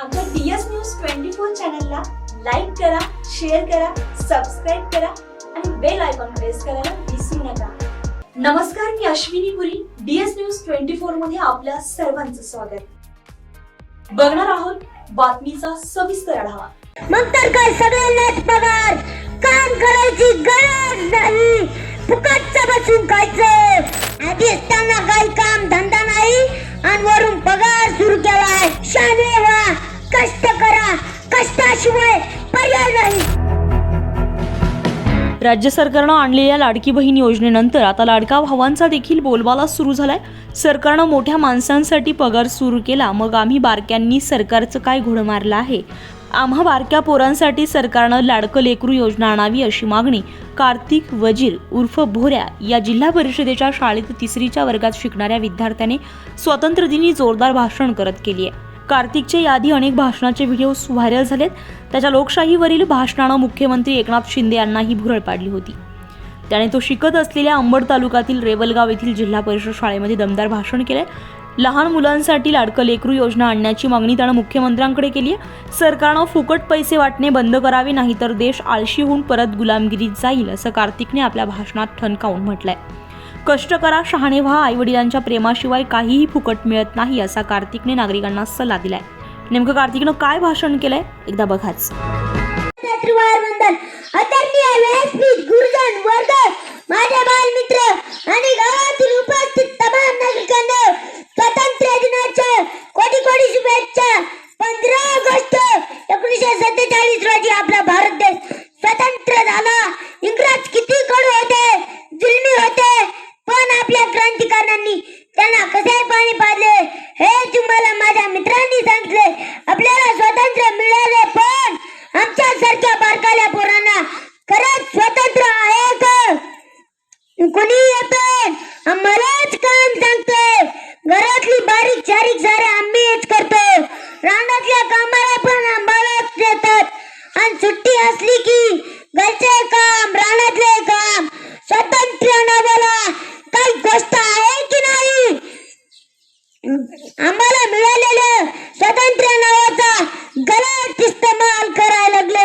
आमच्या DS news twenty four चॅनलला like करा शेअर करा सबस्क्राईब करा आणि बेल आयकॉन प्रेस करायला विसरू नका. नमस्कार मी Ashwini Puri DS news twenty फोरमध्ये आपल्या सर्वांचं स्वागत. बघणार आहोत बातमीचा सविस्तर आढावा. मग तर काय सगळ्यांनाच पगार! काम करायची गरज नाही! फुकटचं बसून खायचं! आधी असताना काही काम धंदा नाही आणि वरून पगार सुरू केलाय. शाने! कष्टाशिवाय पर्याय नाही. राज्य सरकारनं आणलेल्या लाडकी बहीण योजनेनंतर आता लाडका भावांचा देखील बोलबाला सुरू झालाय. सरकारनं मोठ्या माणसांसाठी पगार सुरू केला मग आम्ही बारक्यांनी सरकारचं काय घोडं मारलं आहे? आम्हा बारक्या पोरांसाठी सरकारनं लाडकं लेकरू योजना आणावी अशी मागणी कार्तिक वजीर उर्फ भोऱ्या या जिल्हा परिषदेच्या शाळेत तिसरीच्या वर्गात शिकणाऱ्या विद्यार्थ्याने स्वातंत्र्यदिनी जोरदार भाषण करत केली आहे कार्तिकच्या यादी अनेक भाषणाचे व्हिडिओ व्हायरल झालेत. त्याच्या लोकशाहीवरील भाषणानं मुख्यमंत्री एकनाथ शिंदे यांनाही भुरळ पाडली होती. त्याने तो शिकत असलेल्या अंबड तालुक्यातील रेवलगाव येथील जिल्हा परिषद शाळेमध्ये दमदार भाषण केले लहान मुलांसाठी लाडकं लेकरू योजना आणण्याची मागणी त्यानं मुख्यमंत्र्यांकडे केली आहे सरकारनं फुकट पैसे वाटणे बंद करावे नाहीतर देश आळशी होऊन परत गुलामगिरीत जाईल असं कार्तिकने आपल्या भाषणात ठणकावून म्हटलंय. कष्ट करा शहाणे व्हा. आईवडिलांच्या प्रेमाशिवाय काहीही फुकट मिळत नाही असा कार्तिकने नागरिकांना सल्ला दिलाय. नेमकं कार्तिकनं काय भाषण केलंय? एकदा बघाच. माझ्या बालमित्र आणि गावातील उपस्थित तमाम नागरिकांना स्वातंत्र्य दिनाच्या कोटी कोटी शुभेच्छा पंधरा ऑगस्ट एकोणीसशे सत्तेचाळीस रोजी आपला भारत देश स्वतंत्र झाला इंग्रज किती कडू होते जुलमी होते पण आपल्या क्रांतिकारकांनी त्यांना कसे पाणी पाजले हे तुम्हाला माझ्या मित्रांनी सांगितले. आपल्याला स्वातंत्र्य मिळाले पण आमच्या सारख्या बारकाल्या पोरांना खरंच स्वतंत्र आहे का? कोणी येते? आम्हालाच काम सांगते. घरातली बारीक चारीक सारे आम्हीच करतो. रानातल्या कामाला पण आम्हालाच देतात. आणि सुट्टी असली की घरचे काम रानातले काम स्वातंत्र्य नावाला काही गोष्ट आहे की नाही आम्हाला मिळालेलं स्वातंत्र्य नावाचा गलत इस्तेमाल करायला लागले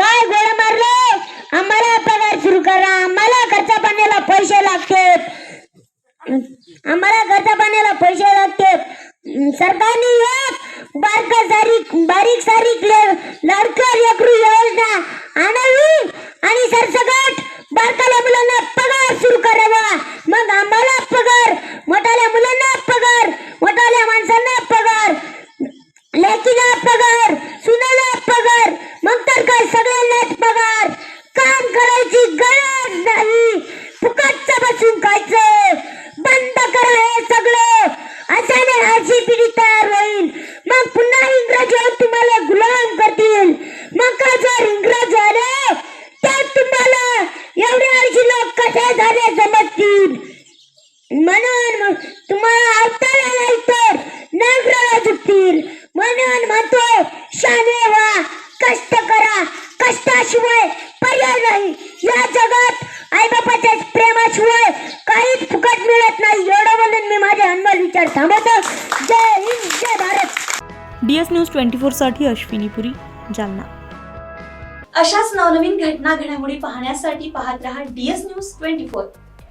काय गोळ मारले? आम्हाला पगार सुरू करा. आम्हाला खर्चा पाण्याला पैसे लागते आम्हाला खर्चा पाण्याला पैसे लागते सरकारने एक बारक सारीक बारीक सारीक लाडकं लेकरू योजना आणावी आणि सरसकट बारकाल्या मुलांना पगार सुरू करावा मग आम्हाला पगार मोठाल्या मुलांना पगार मोठाल्या माणसांना पगार लेकीला पगार सुनाला पगार मग तर काय सगळ्यांनाच पगार काम करायची गरज नाही फुकटचं बसून खायचं बंद करा हे सगळं अशाने अशी पिढी तयार होईल मग पुन्हा इंग्रज येऊन तुम्हाला गुलाम करतील मग का जर इंग्रज आले तर तुम्हाला एवढे आळशी लोक कसे झाले समजतील म्हणून मग तुम्हाला अवताला नाही तर नागराला झुकतील म्हणून म्हणतोय शाने व्हा कष्ट करा. कष्टाशिवाय पर्याय नाही. या जगात आईबापाच्या प्रेमाशिवाय काहीच फुकट मिळत नाही. एवढं बोलून मी माझे अनमोल विचार थांबवतो. जय हिंद जय Bharat. D S news twenty Ashwini Puri Jalna. अशाच नवनवीन घटना घडामोडी पाहण्यासाठी पाहत रहा डीएस न्यूज ट्वेंटी फोर.